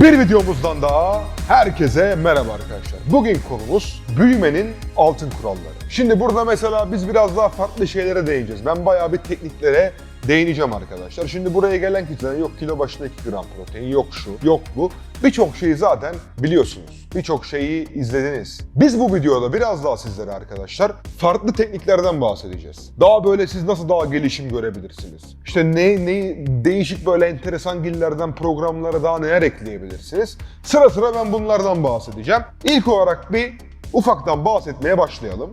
Bir videomuzdan daha herkese merhaba arkadaşlar. Bugün konumuz büyümenin altın kuralları. Şimdi burada mesela biz biraz daha farklı şeylere değineceğiz. Ben bayağı bir tekniklere değineceğim arkadaşlar. Şimdi buraya gelen kişiler yok kilo başına 2 gram protein, yok şu, yok bu. Birçok şeyi zaten biliyorsunuz. Birçok şeyi izlediniz. Biz bu videoda biraz daha sizlere arkadaşlar farklı tekniklerden bahsedeceğiz. Daha böyle siz nasıl daha gelişim görebilirsiniz? İşte ne, ne değişik böyle enteresan gillerden programlara daha neler ekleyebilirsiniz? Sıra sıra ben bunlardan bahsedeceğim. İlk olarak bir ufaktan bahsetmeye başlayalım.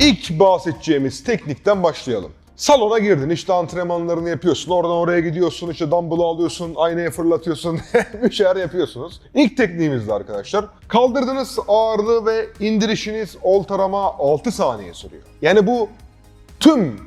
İlk bahsedeceğimiz teknikten başlayalım. Salona girdin işte antrenmanlarını yapıyorsun. Oradan oraya gidiyorsun işte dumbbell alıyorsun, aynaya fırlatıyorsun. bir şeyler yapıyorsunuz. İlk tekniğimizde arkadaşlar. Kaldırdığınız ağırlığı ve indirişiniz oltarama 6 saniye sürüyor. Yani bu tüm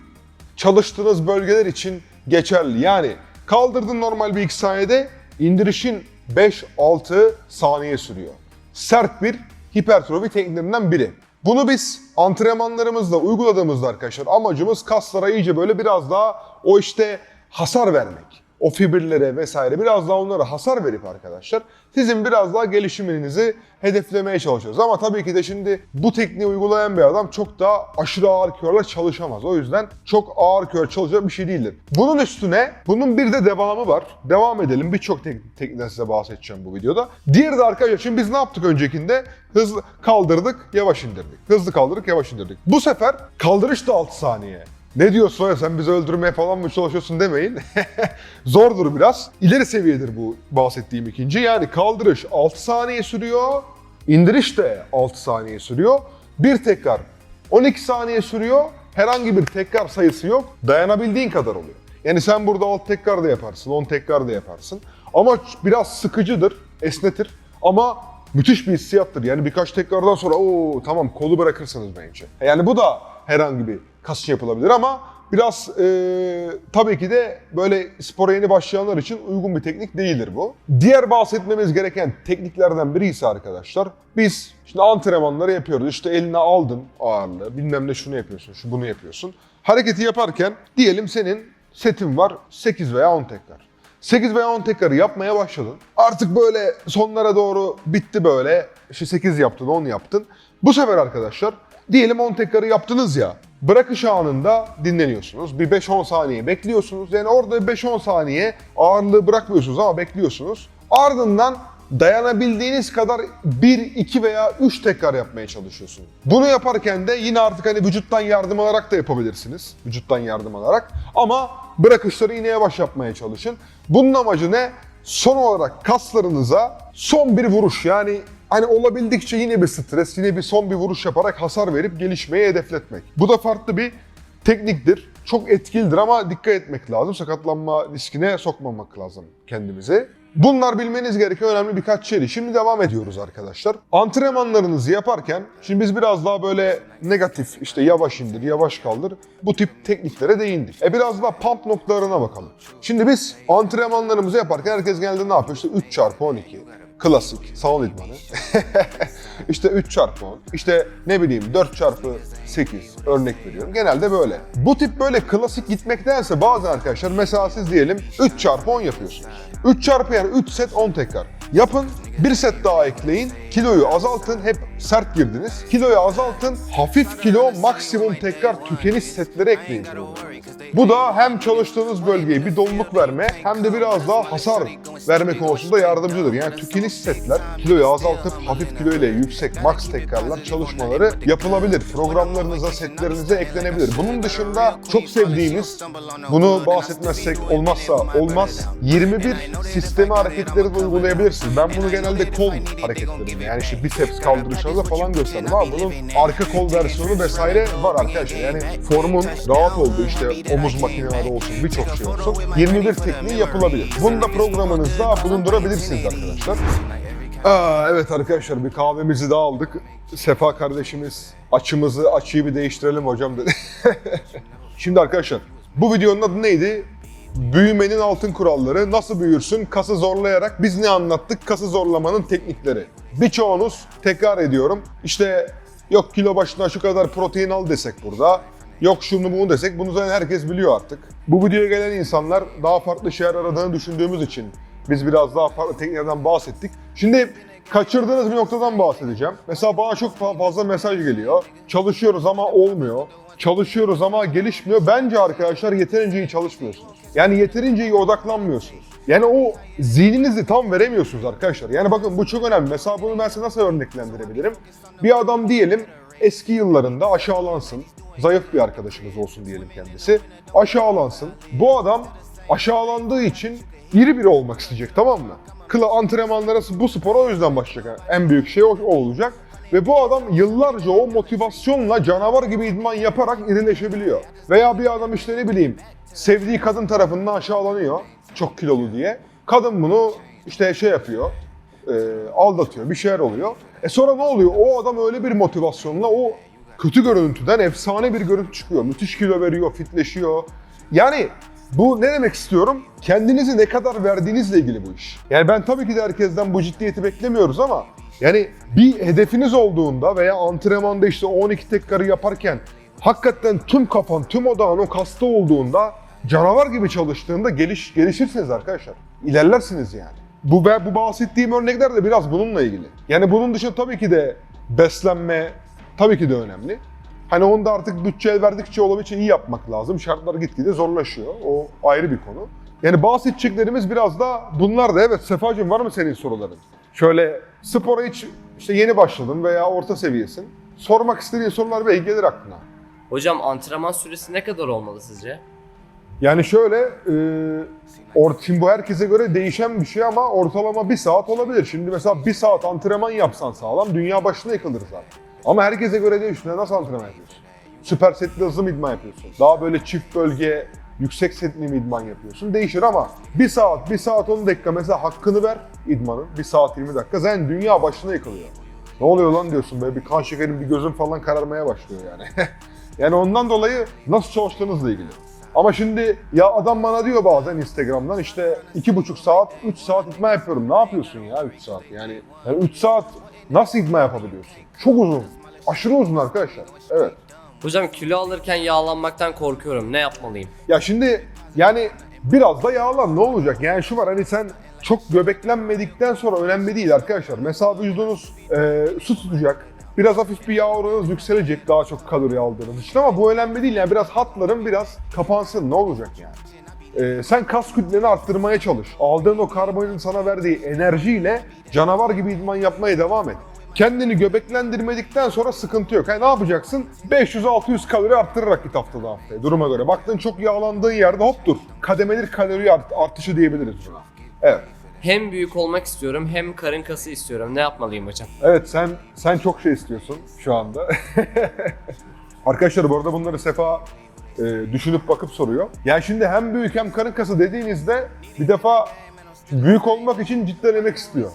çalıştığınız bölgeler için geçerli. Yani kaldırdın normal bir 2 saniyede indirişin 5-6 saniye sürüyor. Sert bir hipertrofi tekniklerinden biri. Bunu biz antrenmanlarımızda uyguladığımızda arkadaşlar amacımız kaslara iyice böyle biraz daha o işte hasar vermek. O fibrillere vesaire biraz daha onlara hasar verip arkadaşlar sizin biraz daha gelişiminizi hedeflemeye çalışıyoruz. Ama tabii ki de şimdi bu tekniği uygulayan bir adam çok daha aşırı ağır kilolarla çalışamaz. O yüzden çok ağır kilo çalışacak bir şey değildir. Bunun üstüne bunun bir de devamı var. Devam edelim. Birçok tek teknikten size bahsedeceğim bu videoda. Diğeri de arkadaşlar şimdi biz ne yaptık öncekinde? Hızlı kaldırdık, yavaş indirdik. Hızlı kaldırdık, yavaş indirdik. Bu sefer kaldırış da 6 saniye. Ne diyorsun ya sen bizi öldürmeye falan mı çalışıyorsun demeyin. Zordur biraz. İleri seviyedir bu bahsettiğim ikinci. Yani kaldırış 6 saniye sürüyor. indiriş de 6 saniye sürüyor. Bir tekrar 12 saniye sürüyor. Herhangi bir tekrar sayısı yok. Dayanabildiğin kadar oluyor. Yani sen burada 6 tekrar da yaparsın, 10 tekrar da yaparsın. Ama biraz sıkıcıdır, esnetir. Ama müthiş bir hissiyattır. Yani birkaç tekrardan sonra o tamam kolu bırakırsınız bence. Yani bu da herhangi bir kas için yapılabilir ama biraz e, tabii ki de böyle spora yeni başlayanlar için uygun bir teknik değildir bu. Diğer bahsetmemiz gereken tekniklerden biri ise arkadaşlar biz şimdi antrenmanları yapıyoruz. İşte eline aldın ağırlığı bilmem ne şunu yapıyorsun, şu bunu yapıyorsun. Hareketi yaparken diyelim senin setin var 8 veya 10 tekrar. 8 veya 10 tekrarı yapmaya başladın. Artık böyle sonlara doğru bitti böyle. İşte 8 yaptın, 10 yaptın. Bu sefer arkadaşlar diyelim 10 tekrarı yaptınız ya. Bırakış anında dinleniyorsunuz. Bir 5-10 saniye bekliyorsunuz. Yani orada 5-10 saniye ağırlığı bırakmıyorsunuz ama bekliyorsunuz. Ardından dayanabildiğiniz kadar 1, 2 veya 3 tekrar yapmaya çalışıyorsunuz. Bunu yaparken de yine artık hani vücuttan yardım alarak da yapabilirsiniz. Vücuttan yardım alarak. Ama bırakışları yine yavaş yapmaya çalışın. Bunun amacı ne? Son olarak kaslarınıza son bir vuruş yani hani olabildikçe yine bir stres, yine bir son bir vuruş yaparak hasar verip gelişmeyi hedefletmek. Bu da farklı bir tekniktir. Çok etkilidir ama dikkat etmek lazım. Sakatlanma riskine sokmamak lazım kendimizi. Bunlar bilmeniz gereken önemli birkaç şey. Şimdi devam ediyoruz arkadaşlar. Antrenmanlarınızı yaparken, şimdi biz biraz daha böyle negatif, işte yavaş indir, yavaş kaldır, bu tip tekniklere değindik. E biraz daha pump noktalarına bakalım. Şimdi biz antrenmanlarımızı yaparken herkes geldi ne yapıyor? İşte 3 çarpı 12 klasik salon idmanı. işte 3 çarpı 10, işte ne bileyim 4 çarpı 8 örnek veriyorum. Genelde böyle. Bu tip böyle klasik gitmektense bazen arkadaşlar mesela siz diyelim 3 çarpı 10 yapıyorsunuz. 3 çarpı yani 3 set 10 tekrar. Yapın, bir set daha ekleyin, kiloyu azaltın, hep sert girdiniz. Kiloyu azaltın, hafif kilo maksimum tekrar tükeniş setleri ekleyin. Bu da hem çalıştığınız bölgeye bir doluluk verme hem de biraz daha hasar verme konusunda yardımcıdır. Yani tükeniş setler kiloyu azaltıp hafif kilo ile yüksek max tekrarlar çalışmaları yapılabilir. Programlarınıza, setlerinize eklenebilir. Bunun dışında çok sevdiğimiz, bunu bahsetmezsek olmazsa olmaz, 21 sistemi hareketleri de uygulayabilirsiniz. Ben bunu genelde kol hareketlerinde yani işte biceps kaldırışlarda falan gösterdim ama bunun arka kol versiyonu vesaire var arkadaşlar. Yani formun rahat olduğu işte omuz makineleri olsun birçok şey olsun 21 tekniği yapılabilir. Bunu da programınızda bulundurabilirsiniz arkadaşlar. Aa, evet arkadaşlar bir kahvemizi daha aldık. Sefa kardeşimiz açımızı açıyı bir değiştirelim hocam dedi. Şimdi arkadaşlar bu videonun adı neydi? Büyümenin altın kuralları. Nasıl büyürsün? Kası zorlayarak. Biz ne anlattık? Kası zorlamanın teknikleri. Birçoğunuz tekrar ediyorum. İşte yok kilo başına şu kadar protein al desek burada. Yok şunu bunu desek bunu zaten herkes biliyor artık. Bu videoya gelen insanlar daha farklı şeyler aradığını düşündüğümüz için Biz biraz daha farklı tekniklerden bahsettik. Şimdi kaçırdığınız bir noktadan bahsedeceğim. Mesela bana çok fa- fazla mesaj geliyor. Çalışıyoruz ama olmuyor. Çalışıyoruz ama gelişmiyor. Bence arkadaşlar yeterince iyi çalışmıyorsunuz. Yani yeterince iyi odaklanmıyorsunuz. Yani o zihninizi tam veremiyorsunuz arkadaşlar. Yani bakın bu çok önemli. Mesela bunu ben size nasıl örneklendirebilirim? Bir adam diyelim eski yıllarında aşağılansın. Zayıf bir arkadaşımız olsun diyelim kendisi. Aşağılansın. Bu adam aşağılandığı için iri biri olmak isteyecek tamam mı? Kıla antrenmanlara bu spora o yüzden başlayacak. En büyük şey o, o olacak. Ve bu adam yıllarca o motivasyonla canavar gibi idman yaparak irileşebiliyor. Veya bir adam işte ne bileyim sevdiği kadın tarafından aşağılanıyor çok kilolu diye. Kadın bunu işte şey yapıyor, e, aldatıyor, bir şeyler oluyor. E sonra ne oluyor? O adam öyle bir motivasyonla o kötü görüntüden efsane bir görüntü çıkıyor. Müthiş kilo veriyor, fitleşiyor. Yani bu ne demek istiyorum? Kendinizi ne kadar verdiğinizle ilgili bu iş. Yani ben tabii ki de herkesten bu ciddiyeti beklemiyoruz ama yani bir hedefiniz olduğunda veya antrenmanda işte 12 tekrarı yaparken hakikaten tüm kafan, tüm odağın o kasta olduğunda canavar gibi çalıştığında geliş, gelişirsiniz arkadaşlar. İlerlersiniz yani. Bu bu bahsettiğim örnekler de biraz bununla ilgili. Yani bunun dışında tabii ki de beslenme tabii ki de önemli. Hani onu da artık bütçe verdikçe olabildiğince iyi yapmak lazım. Şartlar gitgide zorlaşıyor. O ayrı bir konu. Yani bahsedeceklerimiz biraz da bunlar da. Evet Sefacığım var mı senin soruların? Şöyle spora hiç işte yeni başladın veya orta seviyesin. Sormak istediğin sorular belki gelir aklına. Hocam antrenman süresi ne kadar olmalı sizce? Yani şöyle, e, or, şimdi bu herkese göre değişen bir şey ama ortalama bir saat olabilir. Şimdi mesela bir saat antrenman yapsan sağlam, dünya başına yıkılır zaten. Ama herkese göre değişiyor. Nasıl antrenman yapıyorsun? Süper setli hızlı mı idman yapıyorsun? Daha böyle çift bölge, yüksek setli mi idman yapıyorsun? Değişir ama bir saat, bir saat 10 dakika mesela hakkını ver idmanın. Bir saat 20 dakika. Zaten dünya başına yıkılıyor. Ne oluyor lan diyorsun böyle bir kan şekerin, bir gözün falan kararmaya başlıyor yani. yani ondan dolayı nasıl çalıştığınızla ilgili. Ama şimdi ya adam bana diyor bazen Instagram'dan işte iki buçuk saat, 3 saat idman yapıyorum. Ne yapıyorsun ya 3 saat? Yani, yani 3 saat nasıl idman yapabiliyorsun? Çok uzun. Aşırı uzun arkadaşlar. Evet. Hocam kilo alırken yağlanmaktan korkuyorum. Ne yapmalıyım? Ya şimdi yani biraz da yağlan ne olacak? Yani şu var hani sen çok göbeklenmedikten sonra önemli değil arkadaşlar. Mesela vücudunuz e, su tutacak. Biraz hafif bir yağ oranınız yükselecek daha çok kalori aldığınız için ama bu önemli değil. Yani biraz hatların biraz kapansın ne olacak yani? Ee, sen kas kütleni arttırmaya çalış. Aldığın o karbonun sana verdiği enerjiyle canavar gibi idman yapmaya devam et. Kendini göbeklendirmedikten sonra sıkıntı yok. Yani ne yapacaksın? 500-600 kalori arttırarak git haftada haftaya duruma göre. Baktın çok yağlandığın yerde hop dur. Kademeli kalori art- artışı diyebiliriz buna. Evet. Hem büyük olmak istiyorum hem karın kası istiyorum. Ne yapmalıyım hocam? Evet sen sen çok şey istiyorsun şu anda. Arkadaşlar bu arada bunları Sefa e, düşünüp bakıp soruyor. Yani şimdi hem büyük hem karın kası dediğinizde bir defa büyük olmak için cidden emek istiyor.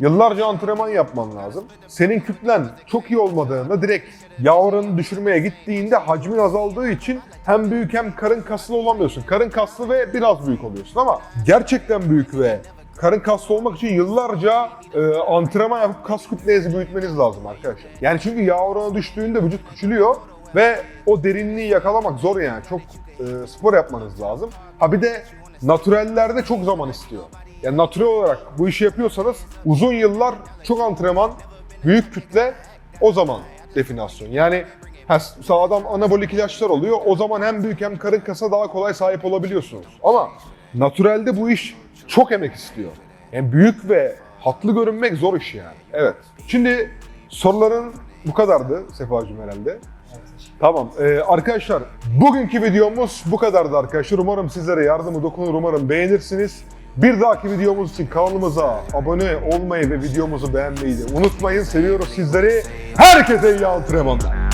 Yıllarca antrenman yapman lazım. Senin kütlen çok iyi olmadığında direkt yağ oranını düşürmeye gittiğinde hacmin azaldığı için hem büyük hem karın kaslı olamıyorsun. Karın kaslı ve biraz büyük oluyorsun ama gerçekten büyük ve karın kaslı olmak için yıllarca e, antrenman yapıp kas kütlenizi büyütmeniz lazım arkadaşlar. Yani çünkü yağ oranı düştüğünde vücut küçülüyor ve o derinliği yakalamak zor yani. Çok e, spor yapmanız lazım. Ha bir de natürellerde çok zaman istiyor. Yani natürel olarak bu işi yapıyorsanız uzun yıllar çok antrenman, büyük kütle o zaman definasyon. Yani ha, sağdan anabolik ilaçlar oluyor. O zaman hem büyük hem karın kasa daha kolay sahip olabiliyorsunuz. Ama natürelde bu iş çok emek istiyor. Yani büyük ve hatlı görünmek zor iş yani. Evet. Şimdi soruların bu kadardı Sefacığım herhalde. Tamam. Ee, arkadaşlar bugünkü videomuz bu kadardı arkadaşlar. Umarım sizlere yardımı dokunur. Umarım beğenirsiniz. Bir dahaki videomuz için kanalımıza abone olmayı ve videomuzu beğenmeyi de unutmayın. Seviyoruz sizleri. Herkese iyi antrenmanlar.